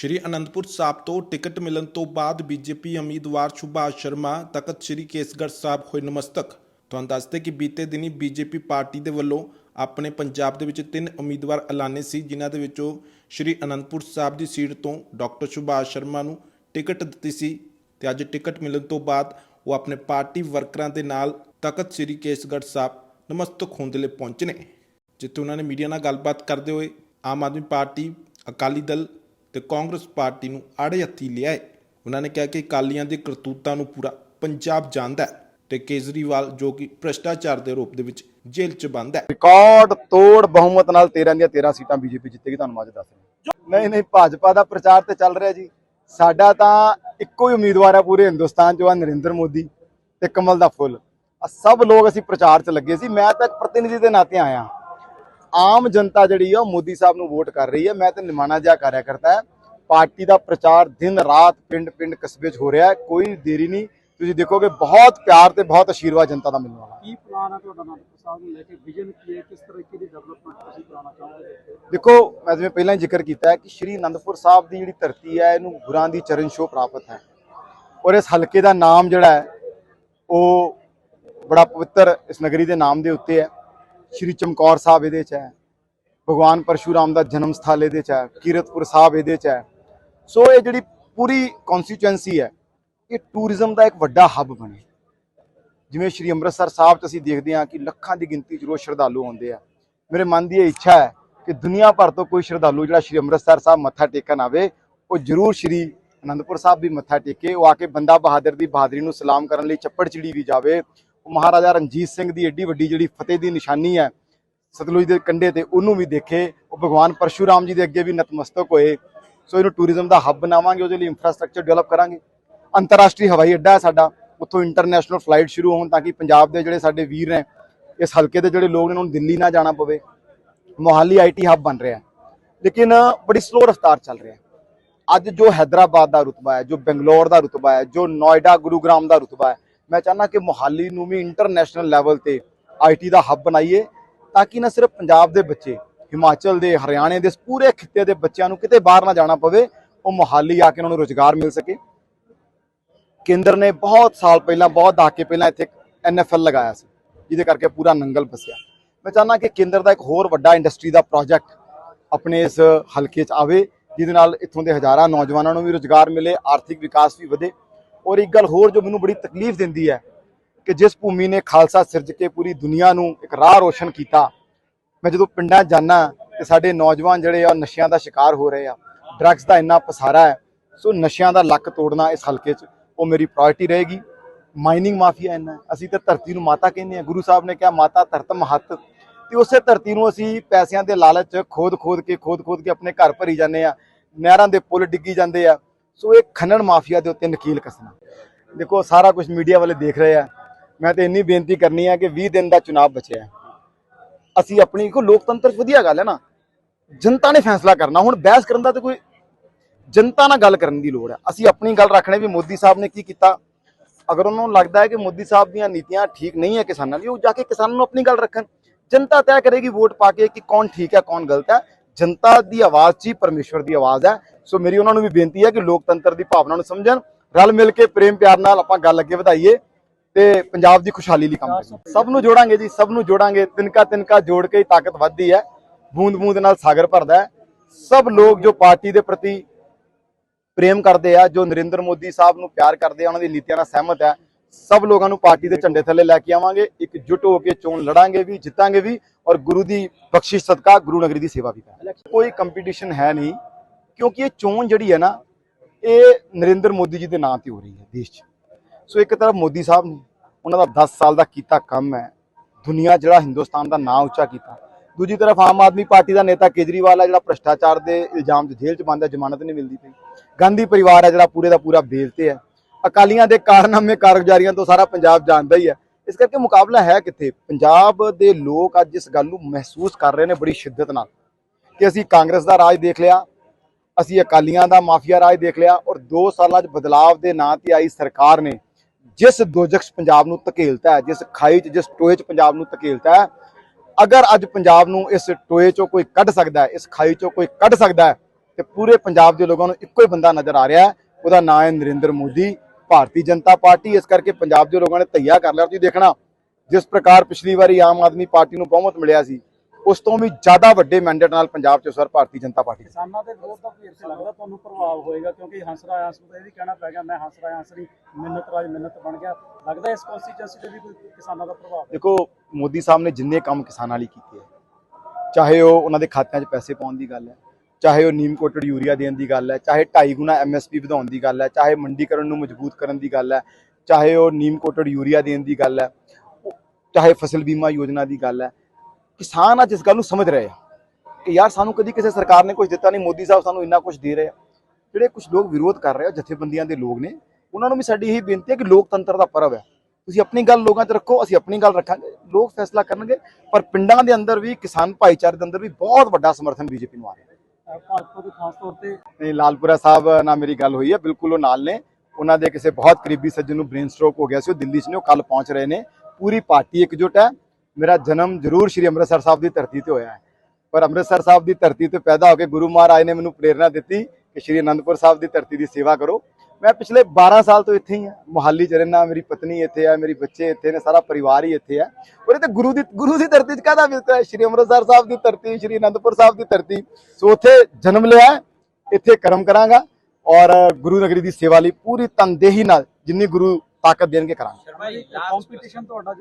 ਸ਼੍ਰੀ ਅਨੰਦਪੁਰ ਸਾਹਿਬ ਤੋਂ ਟਿਕਟ ਮਿਲਣ ਤੋਂ ਬਾਅਦ ਬੀਜੇਪੀ ਉਮੀਦਵਾਰ ਸੁਭਾਸ਼ ਸ਼ਰਮਾ ਤਖਤ ਸ਼੍ਰੀ ਕੇਸਗੜ੍ਹ ਸਾਹਿਬ ਹੋਏ ਨਮਸਤਕ। ਤੁਹਾਨੂੰ ਦੱਸਦੇ ਕਿ ਬੀਤੇ ਦਿਨੀ ਬੀਜੇਪੀ ਪਾਰਟੀ ਦੇ ਵੱਲੋਂ ਆਪਣੇ ਪੰਜਾਬ ਦੇ ਵਿੱਚ ਤਿੰਨ ਉਮੀਦਵਾਰ ਐਲਾਨੇ ਸੀ, ਜਿਨ੍ਹਾਂ ਦੇ ਵਿੱਚੋਂ ਸ਼੍ਰੀ ਅਨੰਦਪੁਰ ਸਾਹਿਬ ਦੀ ਸੀਟ ਤੋਂ ਡਾਕਟਰ ਸੁਭਾਸ਼ ਸ਼ਰਮਾ ਨੂੰ ਟਿਕਟ ਦਿੱਤੀ ਸੀ ਤੇ ਅੱਜ ਟਿਕਟ ਮਿਲਣ ਤੋਂ ਬਾਅਦ ਉਹ ਆਪਣੇ ਪਾਰਟੀ ਵਰਕਰਾਂ ਦੇ ਨਾਲ ਤਖਤ ਸ਼੍ਰੀ ਕੇਸਗੜ੍ਹ ਸਾਹਿਬ ਨਮਸਤਕ ਹੋਣ ਦੇ ਲਈ ਪਹੁੰਚੇ ਨੇ। ਜਿੱਥੇ ਉਹਨਾਂ ਨੇ ਮੀਡੀਆ ਨਾਲ ਗੱਲਬਾਤ ਕਰਦੇ ਹੋਏ ਆਮ ਆਦਮੀ ਪਾਰਟੀ, ਅਕਾਲੀ ਦਲ ਤੇ ਕਾਂਗਰਸ ਪਾਰਟੀ ਨੂੰ ਆੜੇ ਹੱਥੀ ਲਿਆਏ। ਉਹਨਾਂ ਨੇ ਕਿਹਾ ਕਿ ਅਕਾਲੀਆਂ ਦੇ ਕਰਤੂਤਾਂ ਨੂੰ ਪੂਰਾ ਪੰਜਾਬ ਜਾਣਦਾ ਹੈ ਤੇ ਕੇਜਰੀਵਾਲ ਜੋ ਕਿ ਭ੍ਰਸ਼ਟਾਚਾਰ ਦੇ ਰੂਪ ਦੇ ਵਿੱਚ ਜੇਲ੍ਹ 'ਚ ਬੰਦ ਹੈ। ਰਿਕਾਰਡ ਤੋੜ ਬਹੁਮਤ ਨਾਲ 13 ਦੀਆਂ 13 ਸੀਟਾਂ ਬੀਜੇਪੀ ਜਿੱਤੇਗੀ, ਤੁਹਾਨੂੰ ਅੱਜ ਦੱਸ ਰਿਹਾ। ਨਹੀਂ ਨਹੀਂ, ਭਾਜਪਾ ਦਾ ਪ੍ਰਚਾਰ ਤੇ ਚੱਲ ਰਿਹਾ ਜੀ। ਸਾਡਾ ਤਾਂ ਇੱਕੋ ਹੀ ਉਮੀਦਵਾਰ ਹੈ ਪੂਰੇ ਹਿੰਦੁਸਤਾਨ 'ਚ ਆ ਨਰਿੰਦਰ ਮੋਦੀ ਤੇ ਕਮਲ ਦਾ ਫੁੱਲ। ਆ ਸਭ ਲੋਕ ਅਸੀਂ ਪ੍ਰਚਾਰ 'ਚ ਲੱਗੇ ਸੀ। ਮੈਂ ਤਾਂ ਪ੍ਰਤੀਨਿਧੀ ਦੇ ਨਾਤੇ ਆਇਆ। ਆਮ ਜਨਤਾ ਜਿਹੜੀ ਆ ਮੋਦੀ ਸਾਹਿਬ ਨੂੰ ਵੋਟ ਕਰ ਰਹੀ ਹੈ ਮੈਂ ਤਾਂ ਨਿਮਾਣਾ ਜਿਹਾ ਕਰਿਆ ਕਰਤਾ ਹੈ। ਪਾਰਟੀ ਦਾ ਪ੍ਰਚਾਰ ਦਿਨ ਰਾਤ ਪਿੰਡ ਪਿੰਡ ਕਸਬੇ 'ਚ ਹੋ ਰਿਹਾ ਹੈ। ਕੋਈ ਦੇਰੀ ਨਹੀਂ। ਤੁਸੀਂ ਦੇਖੋਗੇ ਬਹੁਤ ਪਿਆਰ ਤੇ ਬਹੁਤ ਆਸ਼ੀਰਵਾਦ ਜਨਤਾ ਦਾ ਮਿਲਣ ਵਾਲਾ ਹੈ। ਕੀ ਪਲਾਨ ਹੈ ਤੁਹਾਡਾ ਅਨੰਦਪੁਰ ਸਾਹਿਬ ਨੂੰ ਲੈ ਕੇ? ਵਿਜ਼ਨ ਕੀ ਹੈ? ਕਿਸ ਤਰੀਕੇ ਦੀ ਡਿਵੈਲਪਮੈਂਟ ਤੁਸੀਂ ਕਰਾਉਣਾ ਚਾਹੋਗੇ? ਦੇਖੋ ਮੈਂ ਜਿਵੇਂ ਪਹਿਲਾਂ ਹੀ ਜ਼ਿਕਰ ਕੀਤਾ ਹੈ ਕਿ ਸ਼੍ਰੀ ਅਨੰਦਪੁਰ ਸਾਹਿਬ ਦੀ ਜਿਹੜੀ ਧਰਤੀ ਹੈ ਇਹਨੂੰ ਗੁਰਾਂ ਦੀ ਚਰਨ ਛੋਹ ਪ੍ਰਾਪਤ ਹੈ। ਔਰ ਇਸ ਹਲਕੇ ਦਾ ਨਾਮ ਜਿਹੜਾ ਹੈ ਉਹ ਬੜਾ ਪਵਿੱਤਰ ਇਸ ਨਗਰੀ ਦੇ ਨਾਮ ਦੇ ਉੱਤੇ ਹੈ। ਸ਼੍ਰੀ ਚਮਕੌਰ ਸਾਹਿਬ ਇਹਦੇ 'ਚ ਹੈ। ਭਗਵਾਨ ਪਰਸ਼ੂਰਾਮ ਦਾ ਜਨਮ ਸਥਲ ਇਹਦੇ 'ਚ ਹੈ। ਕੀਰਤਪੁਰ ਸਾਹਿਬ ਇਹਦੇ 'ਚ ਹੈ। ਸੋ ਇਹ ਜਿਹੜੀ ਪੂਰੀ ਕਨਸਟੀਚੁਐਂਸੀ ਹੈ, ਇਹ ਟੂਰਿਜ਼ਮ ਦਾ ਇੱਕ ਵੱਡਾ ਹੱਬ ਬਣੇ। ਜਿਵੇਂ ਸ਼੍ਰੀ ਅੰਮ੍ਰਿਤਸਰ ਸਾਹਿਬ 'ਚ ਅਸੀਂ ਦੇਖਦੇ ਹਾਂ ਕਿ ਲੱਖਾਂ ਦੀ ਗਿਣਤੀ 'ਚ ਰੋਜ਼ ਸ਼ਰਧਾਲੂ ਆਉਂਦੇ ਆ। ਮੇਰੇ ਮਨ ਦੀ ਇਹ ਇੱਛਾ ਹੈ ਕਿ ਦੁਨੀਆ ਭਰ ਤੋਂ ਕੋਈ ਸ਼ਰਧਾਲੂ ਜਿਹੜਾ ਸ਼੍ਰੀ ਅੰਮ੍ਰਿਤਸਰ ਸਾਹਿਬ ਮੱਥਾ ਟੇਕਣ ਆਵੇ, ਉਹ ਜ਼ਰੂਰ ਸ਼੍ਰੀ ਅਨੰਦਪੁਰ ਸਾਹਿਬ ਵੀ ਮੱਥਾ ਟੇਕੇ, ਉਹ ਆ ਕੇ ਬੰਦਾ ਬਹਾਦਰ ਦੀ ਬਹਾਦਰੀ ਨੂੰ ਸਲਾਮ ਕਰਨ ਲਈ ਚੱਪੜ ਚਿੜੀ ਵੀ ਜਾਵੇ। ਮਹਾਰਾਜਾ ਰਣਜੀਤ ਸਿੰਘ ਦੀ ਏਡੀ ਵੱਡੀ ਜਿਹੜੀ ਫਤਿਹ ਦੀ ਨਿਸ਼ਾਨੀ ਹੈ, ਸਤਲੁਜ ਦੇ ਕੰਢੇ ਤੇ ਉਹਨੂੰ ਵੀ ਦੇਖੇ, ਉਹ ਭਗਵਾਨ ਪਰਸ਼ੂਰਾਮ ਜੀ ਦੇ ਅੱਗੇ ਵੀ ਨਤਮਸਤਕ ਹੋਏ। ਸੋ ਇਹਨੂੰ ਟੂਰਿਜ਼ਮ ਦਾ ਹੱਬ ਬਣਾਵਾਂਗੇ, ਉਹਦੇ ਲਈ ਇਨਫਰਾਸਟ੍ਰਕਚਰ ਡਿਵੈਲਪ ਕਰਾਂਗੇ। ਅੰਤਰਰਾਸ਼ਟਰੀ ਹਵਾਈ ਅੱਡਾ ਹੈ ਸਾਡਾ, ਉੱਥੋਂ ਇੰਟਰਨੈਸ਼ਨਲ ਫਲਾਈਟ ਸ਼ੁਰੂ ਹੋਣ ਤਾਂ ਕਿ ਪੰਜਾਬ ਦੇ ਜਿਹੜੇ ਸਾਡੇ ਵੀਰ ਨੇ, ਇਸ ਹਲਕੇ ਦੇ ਜਿਹੜੇ ਲੋਕ ਨੇ, ਉਹਨਾਂ ਨੂੰ ਦਿੱਲੀ ਨਾ ਜਾਣਾ ਪਵੇ। ਮੋਹਾਲੀ ਆਈਟੀ ਹੱਬ ਬਣ ਰਿਹਾ ਲੇਕਿਨ ਬੜੀ ਸਲੋ ਰਫ਼ਤਾਰ ਚੱਲ ਰਿਹਾ ਅੱਜ ਜੋ ਹੈਦਰਾਬਾਦ ਦਾ ਰੁਤਬਾ ਹੈ, ਜੋ ਬੰਗਲੌਰ ਦਾ ਰੁਤਬਾ ਹੈ, ਜੋ ਨੋਇਡਾ ਗੁਰੂਗ੍ਰਾਮ ਦਾ ਰੁਤਬਾ ਹੈ ਮੈਂ ਚਾਹਨਾ ਕਿ ਮੋਹਾਲੀ ਨੂੰ ਵੀ ਇੰਟਰਨੈਸ਼ਨਲ ਲੈਵਲ ਤੇ ਆਈਟੀ ਦਾ ਹੱਬ ਬਣਾਈਏ, ਤਾਂ ਕਿ ਨਾ ਸਿਰਫ ਪੰਜਾਬ ਦੇ ਬੱਚੇ, ਹਿਮਾਚਲ ਦੇ, ਹਰਿਆਣੇ ਦੇ, ਪੂਰੇ ਖਿੱਤੇ ਦੇ ਬੱਚਿਆਂ ਨੂੰ ਕਿਤੇ ਬਾਹਰ ਨਾ ਜਾਣਾ ਪਵੇ, ਉਹ ਮੋਹਾਲੀ ਆ ਕੇ ਉਹਨਾਂ ਨੂੰ ਰੋਜ਼ਗਾਰ ਮਿਲ ਸਕੇ। ਕੇਂਦਰ ਨੇ ਬਹੁਤ ਸਾਲ ਪਹਿਲਾਂ, ਬਹੁਤ ਦਹਾਕੇ ਪਹਿਲਾਂ ਇੱਥੇ ਐਨਐਫਐਲ ਲਗਾਇਆ ਸੀ, ਜਿਹਦੇ ਕਰਕੇ ਪੂਰਾ ਨੰਗਲ ਫਸਿਆ ਮੈਂ ਚਾਹੁੰਦਾ ਕਿ ਕੇਂਦਰ ਦਾ ਇੱਕ ਹੋਰ ਵੱਡਾ ਇੰਡਸਟਰੀ ਦਾ ਪ੍ਰੋਜੈਕਟ ਆਪਣੇ ਇਸ ਹਲਕੇ 'ਚ ਆਵੇ, ਜਿਹਦੇ ਨਾਲ ਇੱਥੋਂ ਦੇ ਹਜ਼ਾਰਾਂ ਨੌਜਵਾਨਾਂ ਨੂੰ ਵੀ ਰੋਜ਼ਗਾਰ ਮਿਲੇ, ਆਰਥਿਕ ਵਿਕਾਸ ਵੀ ਵਧੇ। ਔਰ ਇੱਕ ਗੱਲ ਹੋਰ ਜੋ ਮੈਨੂੰ ਬੜੀ ਤਕਲੀਫ ਦਿੰਦੀ ਹੈ ਕਿ ਜਿਸ ਭੂਮੀ ਨੇ ਖਾਲਸਾ ਸਿਰਜ ਕੇ ਪੂਰੀ ਦੁਨੀਆ ਨੂੰ ਇੱਕ ਰਾਹ ਰੋਸ਼ਨ ਕੀਤਾ, ਮੈਂ ਜਦੋਂ ਪਿੰਡਾਂ ਜਾਣਾ ਤੇ ਸਾਡੇ ਨੌਜਵਾਨ ਜਿਹੜੇ ਆ, ਉਹ ਨਸ਼ਿਆਂ ਦਾ ਸ਼ਿਕਾਰ ਹੋ ਰਹੇ ਆ ਡਰੱਗਸ ਦਾ ਇੰਨਾ ਪਸਾਰਾ ਹੈ, ਸੋ ਨਸ਼ਿਆਂ ਦਾ ਲੱਕ ਤੋੜਨਾ ਇਸ ਹਲਕੇ 'ਚ, ਉਹ ਮੇਰੀ ਪ੍ਰਾਇੋਰਟੀ ਰਹੇਗੀ। ਮਾਈਨਿੰਗ ਮਾਫੀਆ ਇੰਨਾ ਅਸੀਂ ਤਾਂ ਧਰਤੀ ਨੂੰ ਮਾਤਾ ਕਹਿੰਦੇ ਆ ਗੁਰੂ ਸਾਹਿਬ ਨੇ ਕਿਹਾ, ਮਾਤਾ, ਧਰਤ ਮਹੱਤ। ਤੇ ਉਸੇ ਧਰਤੀ ਨੂੰ ਅਸੀਂ ਪੈਸਿਆਂ ਦੇ ਲਾਲਚ ਖੋਦ ਖੋਦ ਕੇ ਖੋਦ ਖੋਦ ਕੇ ਆਪਣੇ ਘਰ ਭਰੀ ਜਾਂਦੇ ਆ ਨਹਿਰਾਂ ਦੇ ਪੁਲ ਡਿੱਗੀ ਜਾਂਦੇ ਆ। ਸੋ ਇਹ ਖਨਨ ਮਾਫੀਆ ਦੇ ਉੱਤੇ ਨਕੀਲ ਕਸਣਾ। ਦੇਖੋ, ਸਾਰਾ ਕੁਝ ਮੀਡੀਆ ਵਾਲੇ ਦੇਖ ਰਹੇ ਆ। ਮੈਂ ਤੇ ਇੰਨੀ ਬੇਨਤੀ ਕਰਨੀ ਆ ਕਿ 20 ਦਿਨ ਦਾ ਚੁਣਾਵ ਬਚਿਆ ਅਸੀਂ ਆਪਣੀ ਕੋ ਲੋਕਤੰਤਰ 'ਚ ਵਧੀਆ ਗੱਲ ਹੈ ਨਾ। ਜਨਤਾ ਨੇ ਫੈਸਲਾ ਕਰਨਾ। ਹੁਣ ਬਹਿਸ ਕਰਨ ਦਾ ਤਾਂ ਕੋਈ ਜਨਤਾ ਨਾਲ ਗੱਲ ਕਰਨ ਦੀ ਲੋੜ ਹੈ। ਅਸੀਂ ਆਪਣੀ ਗੱਲ ਰੱਖਣੇ ਵੀ ਮੋਦੀ ਸਾਹਿਬ ਨੇ ਕੀ ਕੀਤਾ। ਅਗਰ ਉਹਨਾਂ ਨੂੰ ਲੱਗਦਾ ਹੈ ਕਿ ਮੋਦੀ ਸਾਹਿਬ ਦੀਆਂ ਨੀਤੀਆਂ ਠੀਕ ਨਹੀਂ ਹੈ ਕਿਸਾਨਾਂ ਲਈ ਉਹ ਜਾ ਕੇ ਕਿਸਾਨਾਂ ਨੂੰ ਆਪਣੀ ਗੱਲ ਰੱਖਣ। ਜਨਤਾ ਤੈਅ ਕਰੇਗੀ ਵੋਟ ਪਾ ਕੇ ਕਿ ਕੌਣ ਠੀਕ ਹੈ, ਕੌਣ ਗਲਤ ਹੈ। ਜਨਤਾ ਦੀ ਆਵਾਜ਼ 'ਚ ਹੀ ਪਰਮੇਸ਼ਵਰ ਦੀ ਆਵਾਜ਼ ਹੈ। ਸੋ ਮੇਰੀ ਉਹਨਾਂ ਨੂੰ ਵੀ ਬੇਨਤੀ ਹੈ ਕਿ ਲੋਕਤੰਤਰ ਦੀ ਭਾਵਨਾ ਨੂੰ ਸਮਝਣ, ਰਲ ਮਿਲ ਕੇ ਪ੍ਰੇਮ ਪਿਆਰ ਨਾਲ ਆਪਾਂ ਗੱਲ ਅੱਗੇ ਵਧਾਈਏ ਤੇ ਪੰਜਾਬ ਦੀ ਖੁਸ਼ਹਾਲੀ ਲਈ ਕੰਮ ਕਰੀਏ। ਸਭ ਨੂੰ ਜੋੜਾਂਗੇ ਜੀ, ਸਭ ਨੂੰ ਜੋੜਾਂਗੇ। ਤਿਨਕਾ ਤਿਨਕਾ ਜੋੜ ਕੇ ਹੀ ਤਾਕਤ ਵੱਧਦੀ ਹੈ। ਬੂੰਦ ਬੂੰਦ ਨਾਲ ਸਾਗਰ ਭਰਦਾ ਹੈ। ਸਭ ਲੋਕ ਜੋ ਪਾਰਟੀ ਦੇ ਪ੍ਰਤੀ ਪ੍ਰੇਮ ਕਰਦੇ ਆ, ਜੋ ਨਰਿੰਦਰ ਮੋਦੀ ਸਾਹਿਬ ਨੂੰ ਪਿਆਰ ਕਰਦੇ ਆ, ਉਹਨਾਂ ਦੀ ਨੀਤੀਆਂ ਨਾਲ ਸਹਿਮਤ ਹੈ। ਸਭ ਲੋਕਾਂ ਨੂੰ ਪਾਰਟੀ ਦੇ ਝੰਡੇ ਥੱਲੇ ਲੈ ਕੇ ਆਵਾਂਗੇ ਇੱਕ ਜੁਟ ਹੋ ਕੇ ਚੋਣ ਲੜਾਂਗੇ ਵੀ, ਜਿੱਤਾਂਗੇ ਵੀ ਔਰ ਗੁਰੂ ਦੀ ਬਖਸ਼ਿਸ਼ ਸਦਕਾ ਗੁਰੂ ਨਗਰੀ ਦੀ ਸੇਵਾ ਵੀ ਕਰਾਂਗੇ। ਕੋਈ ਕੰਪੀਟੀਸ਼ਨ ਹੈ ਨਹੀਂ, ਕਿਉਂਕਿ ਇਹ ਚੋਣ ਜਿਹੜੀ ਹੈ ਨਾ, ਇਹ ਨਰਿੰਦਰ ਮੋਦੀ ਜੀ ਦੇ ਨਾਂ ਤੇ ਹੋ ਰਹੀ ਹੈ ਦੇਸ਼ 'ਚ। ਸੋ ਇੱਕ ਤਰਫ ਮੋਦੀ ਸਾਹਿਬ ਨੇ ਉਹਨਾਂ ਦਾ 10 ਸਾਲ ਦਾ ਕੀਤਾ ਕੰਮ ਹੈ, ਦੁਨੀਆ ਜਿਹੜਾ ਹਿੰਦੁਸਤਾਨ ਦਾ ਨਾਂ ਉੱਚਾ ਕੀਤਾ। ਦੂਜੀ ਤਰਫ ਆਮ ਆਦਮੀ ਪਾਰਟੀ ਦਾ ਨੇਤਾ ਕੇਜਰੀਵਾਲ ਹੈ, ਜਿਹੜਾ ਭ੍ਰਸ਼ਟਾਚਾਰ ਦੇ ਇਲਜ਼ਾਮ 'ਚ ਜੇਲ੍ਹ 'ਚ ਬੰਦ ਹੈ, ਜ਼ਮਾਨਤ ਨਹੀਂ ਮਿਲਦੀ ਪਈ। ਗਾਂਧੀ ਪਰਿਵਾਰ ਹੈ ਜਿਹੜਾ ਪੂਰੇ ਦਾ ਪੂਰਾ ਬੇਲ ਤੇ ਹੈ। ਅਕਾਲੀਆਂ ਦੇ ਕਾਰਨਾਮੇ ਕਾਰਗੁਜ਼ਾਰੀਆਂ ਤੋਂ ਸਾਰਾ ਪੰਜਾਬ ਜਾਣਦਾ ਹੀ ਹੈ। ਇਸ ਕਰਕੇ ਮੁਕਾਬਲਾ ਹੈ ਕਿੱਥੇ? ਪੰਜਾਬ ਦੇ ਲੋਕ ਅੱਜ ਇਸ ਗੱਲ ਨੂੰ ਮਹਿਸੂਸ ਕਰ ਰਹੇ ਨੇ ਬੜੀ ਸ਼ਿੱਦਤ ਨਾਲ ਕਿ ਅਸੀਂ ਕਾਂਗਰਸ ਦਾ ਰਾਜ ਦੇਖ ਲਿਆ, ਅਸੀਂ ਅਕਾਲੀਆਂ ਦਾ ਮਾਫੀਆ ਰਾਜ ਦੇਖ ਲਿਆ ਔਰ 2 ਸਾਲਾਂ 'ਚ ਬਦਲਾਵ ਦੇ ਨਾਂ ਤੇ ਆਈ ਸਰਕਾਰ ਨੇ, ਜਿਸ ਦੋਜਖ ਪੰਜਾਬ ਨੂੰ ਧਕੇਲਤਾ ਹੈ, ਜਿਸ ਖਾਈ 'ਚ, ਜਿਸ ਟੋਏ 'ਚ ਪੰਜਾਬ ਨੂੰ ਧਕੇਲਤਾ ਹੈ, ਅਗਰ ਅੱਜ ਪੰਜਾਬ ਨੂੰ ਇਸ ਟੋਏ 'ਚੋਂ ਕੋਈ ਕੱਢ ਸਕਦਾ ਹੈ, ਇਸ ਖਾਈ 'ਚੋਂ ਕੋਈ ਕੱਢ ਸਕਦਾ ਹੈ, ਤੇ ਪੂਰੇ ਪੰਜਾਬ ਦੇ ਲੋਕਾਂ ਨੂੰ ਇੱਕੋ ਹੀ ਬੰਦਾ ਨਜ਼ਰ ਆ ਰਿਹਾ ਹੈ, ਉਹਦਾ ਨਾਂ ਹੈ ਨਰਿੰਦਰ ਮੋਦੀ। ਭਾਰਤੀ ਜਨਤਾ ਪਾਰਟੀ ਇਸ ਕਰਕੇ ਪੰਜਾਬ ਦੇ ਲੋਕਾਂ ਨੇ ਤਈਆ ਕਰ ਲਿਆ। ਤੁਸੀਂ ਦੇਖਣਾ ਜਿਸ ਪ੍ਰਕਾਰ ਪਿਛਲੀ ਵਾਰੀ ਆਮ ਆਦਮੀ ਪਾਰਟੀ ਨੂੰ ਬਹੁਮਤ ਮਿਲਿਆ ਸੀ ਉਸ ਤੋਂ ਵੀ ਜ਼ਿਆਦਾ ਵੱਡੇ ਮੈਂਡੇਟ ਨਾਲ ਪੰਜਾਬ 'ਚ ਇਸ ਵਾਰ ਭਾਰਤੀ ਜਨਤਾ ਪਾਰਟੀ ਕਿਸਾਨਾਂ ਦੇ ਵਿਰੋਧ ਦਾ ਵੀ ਇੱਥੇ ਲੱਗਦਾ ਤੁਹਾਨੂੰ ਪ੍ਰਭਾਵ ਹੋਏਗਾ ਕਿਉਂਕਿ ਹੰਸਰਾਜ ਹੰਸ ਨੂੰ ਇਹ ਵੀ ਕਹਿਣਾ ਪੈ ਗਿਆ ਮੈਂ ਹੰਸਰੀ ਮਿੰਨਤ ਰਾਜ ਮਿੰਨਤ ਬਣ ਗਿਆ। ਲੱਗਦਾ ਇਸ ਕਨਸਟੀਟਿਊਂਸੀ ਤੇ ਵੀ ਕੋਈ ਕਿਸਾਨਾਂ ਦਾ ਪ੍ਰਭਾਵ ਦੇਖੋ ਮੋਦੀ ਸਾਹਿਬ ਨੇ ਜਿੰਨੇ ਕੰਮ ਕਿਸਾਨਾਂ ਲਈ ਕੀਤੇ ਚਾਹੇ ਉਹ ਉਹਨਾਂ ਦੇ ਖਾਤਿਆਂ 'ਚ ਪੈਸੇ ਪਾਉਣ ਦੀ ਗੱਲ ਹੈ ਚਾਹੇ ਉਹ ਨੀਮ ਕੋਟਡ ਯੂਰੀਆ ਦੇਣ ਦੀ ਗੱਲ ਹੈ, ਚਾਹੇ 2.5 ਗੁਣਾ ਐਮਐਸਪੀ ਵਧਾਉਣ ਦੀ ਗੱਲ ਹੈ, ਚਾਹੇ ਮੰਡੀਕਰਨ ਨੂੰ ਮਜ਼ਬੂਤ ਕਰਨ ਦੀ ਗੱਲ ਹੈ, ਚਾਹੇ ਉਹ ਨੀਮ ਕੋਟਡ ਯੂਰੀਆ ਦੇਣ ਦੀ ਗੱਲ ਹੈ, ਚਾਹੇ ਫਸਲ ਬੀਮਾ ਯੋਜਨਾ ਦੀ ਗੱਲ ਹੈ। ਕਿਸਾਨ ਅੱਜ ਇਸ ਗੱਲ ਨੂੰ ਸਮਝ ਰਹੇ ਆ ਕਿ ਯਾਰ ਸਾਨੂੰ ਕਦੀ ਕਿਸੇ ਸਰਕਾਰ ਨੇ ਕੁਝ ਦਿੱਤਾ ਨਹੀਂ, ਮੋਦੀ ਸਾਹਿਬ ਸਾਨੂੰ ਇੰਨਾ ਕੁਝ ਦੇ ਰਹੇ ਆ। ਜਿਹੜੇ ਕੁਝ ਲੋਕ ਵਿਰੋਧ ਕਰ ਰਹੇ ਆ, ਜਥੇਬੰਦੀਆਂ ਦੇ ਲੋਕ ਨੇ, ਉਹਨਾਂ ਨੂੰ ਵੀ ਸਾਡੀ ਇਹੀ ਬੇਨਤੀ ਹੈ ਕਿ ਲੋਕਤੰਤਰ ਦਾ ਪਰਵ ਹੈ। ਤੁਸੀਂ ਆਪਣੀ ਗੱਲ ਲੋਕਾਂ 'ਚ ਰੱਖੋ, ਅਸੀਂ ਆਪਣੀ ਗੱਲ ਰੱਖਾਂਗੇ। ਲੋਕ ਫੈਸਲਾ ਕਰਨਗੇ, ਪਰ ਪਿੰਡਾਂ ਦੇ ਅੰਦਰ ਵੀ, ਕਿਸਾਨ ਭਾਈਚਾਰੇ ਦੇ ਅੰਦਰ ਵੀ ਬਹੁਤ ਵੱਡਾ ਸਮਰਥਨ ਬੀਜੇਪੀ ਨੂੰ ਆ ਰਿਹਾ। ਹੈ ਦੇ ਖਾਸ ਤੌਰ ਤੇ ਤੇ ਲਾਲਪੁਰਾ ਸਾਹਿਬ ਨਾਲ ਮੇਰੀ ਗੱਲ ਹੋਈ ਹੈ, ਬਿਲਕੁਲ ਉਹ ਨਾਲ ਨੇ। ਉਹਨਾਂ ਦੇ ਕਿਸੇ ਬਹੁਤ ਕਰੀਬੀ ਸੱਜਣ ਨੂੰ ਬ੍ਰੇਨ ਸਟ੍ਰੋਕ ਹੋ ਗਿਆ ਸੀ, ਉਹ ਦਿੱਲੀ 'ਚ ਨੇ, ਉਹ ਕੱਲ ਪਹੁੰਚ ਰਹੇ ਨੇ। ਪੂਰੀ ਪਾਰਟੀ ਇਕਜੁੱਟ ਹੈ। ਮੇਰਾ ਜਨਮ ਜ਼ਰੂਰ ਸ਼੍ਰੀ ਅੰਮ੍ਰਿਤਸਰ ਸਾਹਿਬ ਦੀ ਧਰਤੀ ਤੇ ਹੋਇਆ ਹੈ। ਪਰ ਅੰਮ੍ਰਿਤਸਰ ਸਾਹਿਬ ਦੀ ਧਰਤੀ ਤੇ ਪੈਦਾ ਹੋ ਕੇ ਗੁਰੂ ਮਹਾਰਾਜ ਨੇ ਮੈਨੂੰ ਪ੍ਰੇਰਣਾ ਦਿੱਤੀ ਕਿ ਸ਼੍ਰੀ ਅਨੰਦਪੁਰ ਸਾਹਿਬ ਦੀ ਧਰਤੀ ਦੀ ਸੇਵਾ ਕਰੋ। ਮੈਂ ਪਿਛਲੇ 12 ਸਾਲ ਤੋਂ ਇੱਥੇ ਹੀ ਹਾਂ। ਮੁਹਾਲੀ ਚ ਰਹਿਣਾ ਮੇਰੀ ਪਤਨੀ ਇੱਥੇ ਹੈ ਮੇਰੀ ਬੱਚੇ ਇੱਥੇ ਨੇ ਸਾਰਾ ਪਰਿਵਾਰ ਹੀ ਇੱਥੇ ਹੈ ਔਰ ਇਹ ਤੇ ਗੁਰੂ ਦੀ ਗੁਰੂ ਦੀ ਧਰਤੀ ਚ ਕਾਹਦਾ ਵਿਜ਼ਿਟ ਹੈ? ਸ਼੍ਰੀ ਅੰਮ੍ਰਿਤਸਰ ਸਾਹਿਬ ਦੀ ਧਰਤੀ ਸ਼੍ਰੀ ਅਨੰਦਪੁਰ ਸਾਹਿਬ ਦੀ ਧਰਤੀ। ਸੋ ਉੱਥੇ ਜਨਮ ਲਿਆ ਇੱਥੇ ਕਰਮ ਕਰਾਂਗਾ ਔਰ ਗੁਰੂ ਨਗਰੀ ਦੀ ਸੇਵਾ ਲਈ ਪੂਰੀ ਤਨਦੇਹੀ ਨਾਲ ਜਿੰਨੀ ਗੁਰੂ ਤਾਕਤ ਦੇਣਗੇ ਕਰਾਂਗੇ। ਕੰਪੀਟੀਸ਼ਨ ਤੁਹਾਡਾ